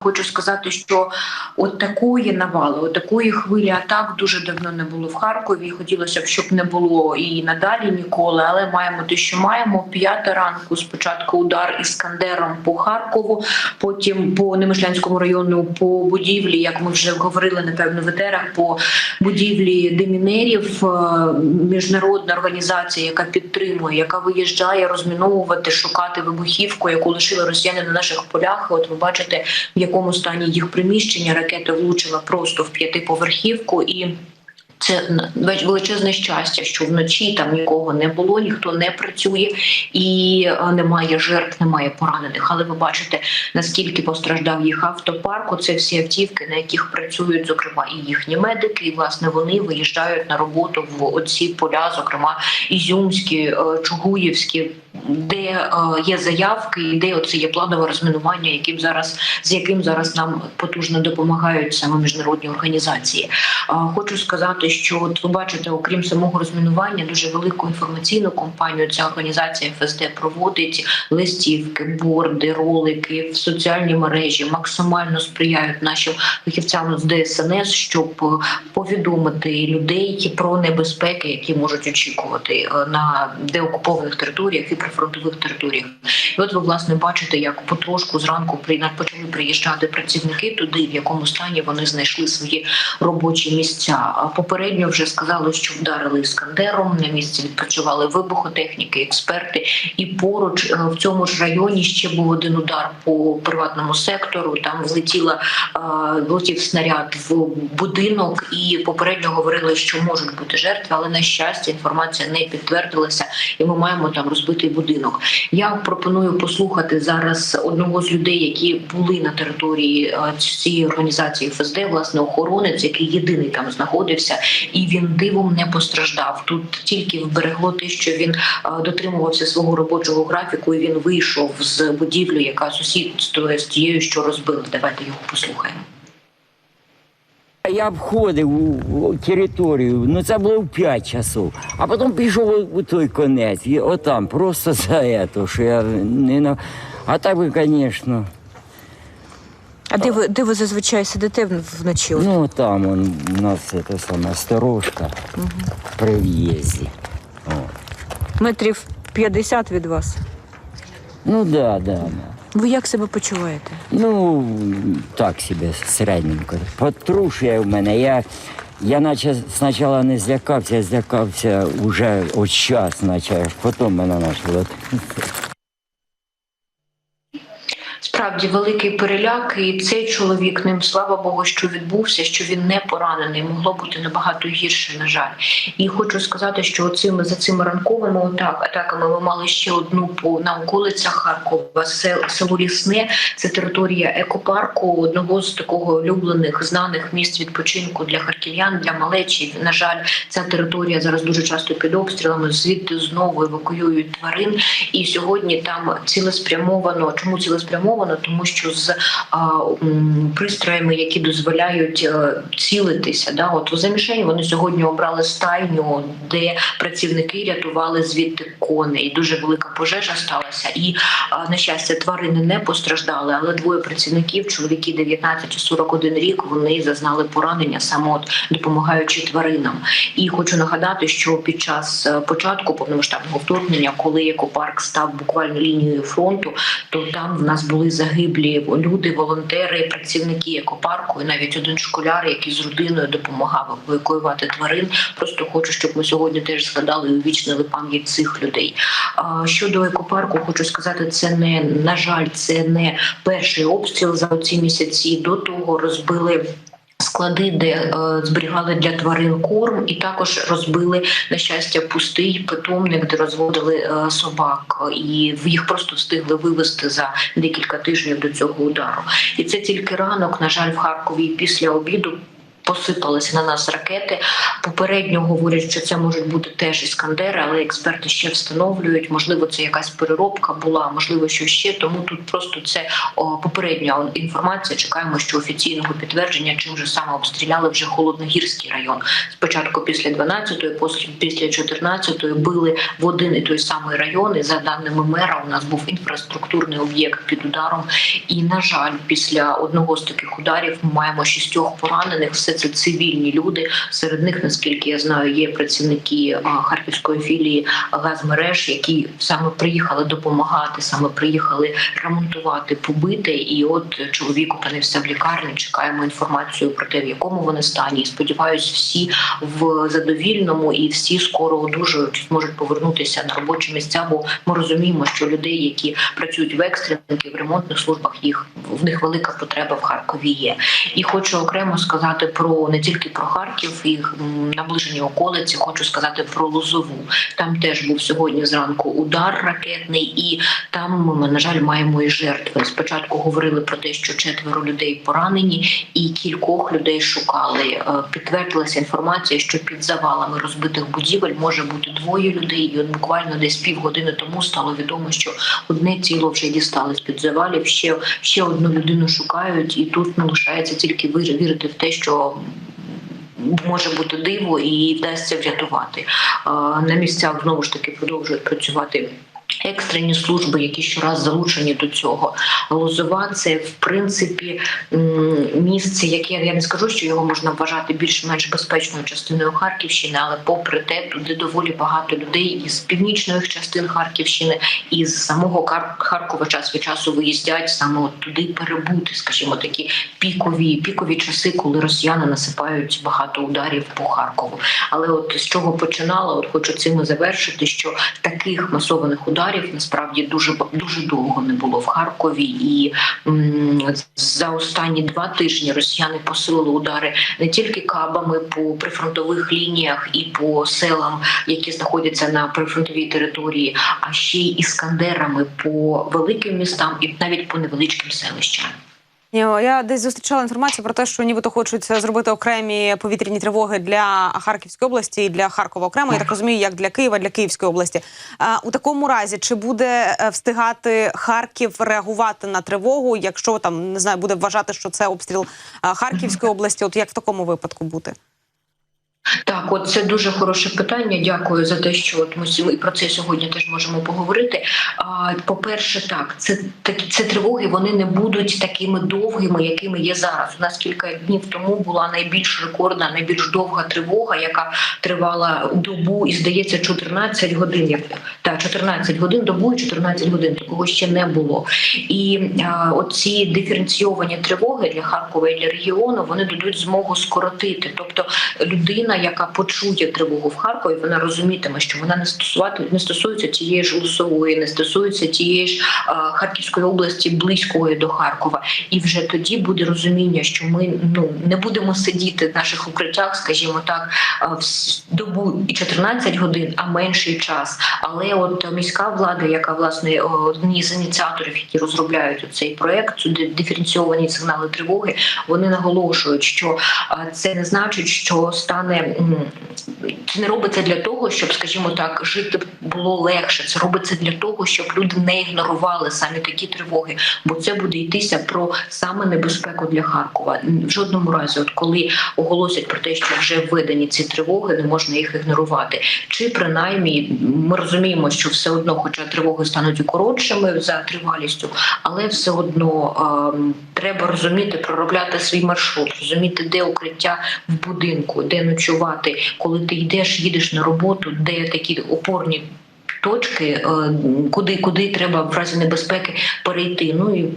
Хочу сказати, що от такої навали, от такої хвилі атак дуже давно не було в Харкові. Хотілося б, щоб не було і надалі ніколи. Але маємо те, що маємо. П'ята ранку. Спочатку удар іскандером по Харкову, потім по Немишлянському району по будівлі, як ми вже говорили, напевно, в етерах, по будівлі демінерів. Е, Міжнародна організація, яка підтримує, яка виїжджає розміновувати, шукати вибухівку, яку лишили росіяни на наших полях. От ви бачите, в якому стані їх приміщення ракета влучила просто в п'ятиповерхівку і. Це величезне щастя, що вночі там нікого не було, ніхто не працює і е, немає жертв, немає поранених. Але ви бачите наскільки постраждав їх автопарк. Це всі автівки, на яких працюють, зокрема, і їхні медики. І власне вони виїжджають на роботу в оці поля, зокрема ізюмські, е, чугуївські, де е, є заявки, і де оце є планове розмінування, яким зараз з яким зараз нам потужно допомагають саме міжнародні організації. Е, Хочу сказати, що от ви бачите, окрім самого розмінування, дуже велику інформаційну кампанію ця організація ФСД проводить листівки, борди, ролики в соціальні мережі максимально сприяють нашим фахівцям з ДСНС, щоб повідомити людей про небезпеки, які можуть очікувати е, на деокупованих територіях і прифронтових територіях. І от ви власне бачите, як потрошку зранку при почали приїжджати працівники туди, в якому стані вони знайшли свої робочі місця. А Попередньо вже сказали, що вдарили іскандером. На місці відпочивали вибухотехніки, експерти. І поруч е, в цьому ж районі ще був один удар по приватному сектору. Там влетіла е, влетів снаряд в будинок, і попередньо говорили, що можуть бути жертви, але на щастя інформація не підтвердилася, і ми маємо там розбитий будинок. Я пропоную послухати зараз одного з людей, які були на території е, цієї організації ФСД, власне, охоронець, який єдиний там знаходився, і він дивом не постраждав. Тут тільки вберегло те, що він е, дотримувався свого робочого графіку, і він вийшов з будівлі, яка сусідствує з тією, що розбили. Давайте його послухаємо. Я обходив територію, ну це було в 5 часов. А потім пішов у, той конець, і отам, просто за це, що я не на. А так би, звісно, А де ви де ви зазвичай сидите вночі? Ну там он, у нас це саме сторожка при в'їзді. Метрів 50 від вас. Ну да, да, да. Ви як себе почуваєте? Ну, так собі, середненько. Потрушує в мене. Я, я наче спочатку не злякався, злякався вже от час, наче потім мене почало. Справді великий переляк, і цей чоловік ним слава Богу, що відбувся, що він не поранений. Могло бути набагато гірше, на жаль. І хочу сказати, що цими за цими ранковими атак, атаками ми мали ще одну по на околицях Харкова. Сел, село Лісне це територія екопарку, одного з такого улюблених знаних місць відпочинку для харків'ян, для малечі. На жаль, ця територія зараз дуже часто під обстрілами. Звідти знову евакуюють тварин. І сьогодні там цілеспрямовано. Чому цілеспрямовано? Тому що з а, м, пристроями, які дозволяють е, цілитися, да, от у замішені вони сьогодні обрали стайню, де працівники рятували звідти коней. Дуже велика пожежа сталася, і а, на щастя, тварини не постраждали, але двоє працівників, чоловіки 19 і 41 рік, вони зазнали поранення саме от допомагаючи тваринам. І хочу нагадати, що під час е, початку повномасштабного вторгнення, коли екопарк став буквально лінією фронту, то там в нас були загиблі люди, волонтери, працівники екопарку, і навіть один школяр, який з родиною допомагав евакуювати тварин. Просто хочу, щоб ми сьогодні теж згадали і увічнили пам'ять цих людей. Щодо екопарку, хочу сказати, це не на жаль, це не перший обстріл за ці місяці. До того розбили. Склади, де е, зберігали для тварин корм, і також розбили на щастя пустий питомник, де розводили е, собак, і їх просто встигли вивезти за декілька тижнів до цього удару. І це тільки ранок. На жаль, в Харкові після обіду посипалися на нас ракети. Попередньо говорять, що це можуть бути теж іскандери, але експерти ще встановлюють. Можливо, це якась переробка була, можливо, що ще. Тому тут просто це попередня інформація. Чекаємо, що офіційного підтвердження, чим же саме обстріляли вже холодногірський район. Спочатку після 12-ї, після після 14-ї били в один і той самий район. І за даними мера, у нас був інфраструктурний об'єкт під ударом. І на жаль, після одного з таких ударів ми маємо шістьох поранених. Все це цивільні люди. Серед них, наскільки я знаю, є працівники харківської філії газмереж, які саме приїхали допомагати, саме приїхали ремонтувати побите. І от чоловік опинився в лікарні. Чекаємо інформацію про те, в якому вони стані. І сподіваюсь, всі в задовільному і всі скоро одужують, зможуть повернутися на робочі місця. Бо ми розуміємо, що людей, які працюють в екстренки, в ремонтних службах, їх в них велика потреба в Харкові є. І хочу окремо сказати про не тільки про Харків і наближені околиці. Хочу сказати про Лозову. Там теж був сьогодні зранку удар ракетний, і там ми на жаль маємо і жертви. Спочатку говорили про те, що четверо людей поранені, і кількох людей шукали. Е, Підтвердилася інформація, що під завалами розбитих будівель може бути двоє людей. І от буквально десь півгодини тому стало відомо, що одне тіло вже дістали з під завалів. Ще ще одну людину шукають, і тут ну, лишається тільки вір- вірити в те, що. Може бути диво і вдасться врятувати. На місцях знову ж таки продовжують працювати екстрені служби, які щораз залучені до цього. Лозова це в принципі місце, яке я не скажу, що його можна вважати більш-менш безпечною частиною Харківщини, але попри те, туди доволі багато людей із північних частин Харківщини і з самого Харкова час від часу виїздять саме туди перебути, скажімо, такі пікові пікові часи, коли росіяни насипають багато ударів по Харкову. Але от з чого починала, от хочу цим завершити, що таких масованих ударів насправді дуже дуже довго не було в Харкові, і за останні два тижні росіяни посилили удари не тільки кабами по прифронтових лініях і по селам, які знаходяться на прифронтовій території, а ще й іскандерами по великим містам і навіть по невеличким селищам. Ні, Я десь зустрічала інформацію про те, що нібито хочуть зробити окремі повітряні тривоги для Харківської області і для Харкова окремо. Я так розумію, як для Києва, для Київської області. А, у такому разі, чи буде е, встигати Харків реагувати на тривогу, якщо там не знаю, буде вважати, що це обстріл Харківської області? От як в такому випадку бути? Так, от це дуже хороше питання. Дякую за те, що от ми сьогодні- про це сьогодні теж можемо поговорити. По-перше, так, це такі це тривоги. Вони не будуть такими довгими, якими є зараз. У нас кілька днів тому була найбільш рекордна, найбільш довга тривога, яка тривала добу і здається 14 годин. Як так, 14 годин добу і 14 годин. Такого ще не було. І а, оці диференційовані тривоги для Харкова і для регіону вони дадуть змогу скоротити. Тобто людина, яка почує тривогу в Харкові, вона розумітиме, що вона не стосувати не стосується тієї ж Лусової, не стосується тієї ж а, Харківської області близької до Харкова. І вже тоді буде розуміння, що ми ну не будемо сидіти в наших укриттях, скажімо так, в добу і 14 годин, а менший час. Але от міська влада, яка власне одні з ініціаторів, які розробляють цей проект, цю диференційовані сигнали тривоги, вони наголошують, що це не значить, що стане м, це не робиться для того, щоб, скажімо так, жити було легше. Це робиться для того, щоб люди не ігнорували самі такі тривоги, бо це буде йтися про саме небезпеку для Харкова. В жодному разі, от коли оголосять про те, що вже введені ці тривоги, не можна їх ігнорувати. Чи принаймні ми розуміємо, що все одно, хоча тривоги стануть коротшими за тривалістю, але все одно ем, треба розуміти, проробляти свій маршрут, розуміти, де укриття в будинку, де ночувати, коли ти йдеш, їдеш на роботу, де такі опорні. Точки, е, куди куди треба в разі небезпеки перейти. Ну і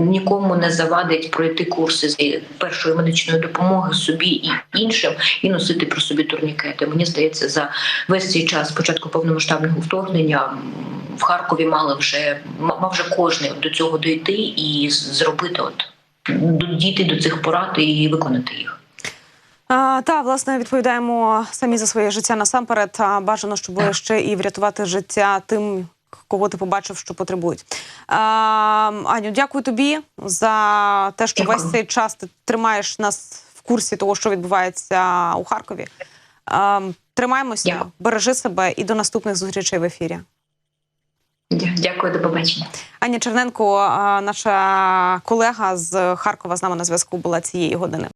нікому не завадить пройти курси з першої медичної допомоги собі і іншим, і носити при собі турнікети. Мені здається, за весь цей час початку повномасштабного вторгнення в Харкові мали вже мав вже кожний до цього дійти і зробити от дійти до цих порад і виконати їх. Та власне відповідаємо самі за своє життя насамперед. А бажано, щоб ще і врятувати життя тим, кого ти побачив, що потребують. А, Аню, дякую тобі за те, що весь цей час ти тримаєш нас в курсі того, що відбувається у Харкові. Тримаємося, Дякую. бережи себе і до наступних зустрічей в ефірі. Дякую, до побачення. Аня Черненко, наша колега з Харкова, з нами на зв'язку була цієї години.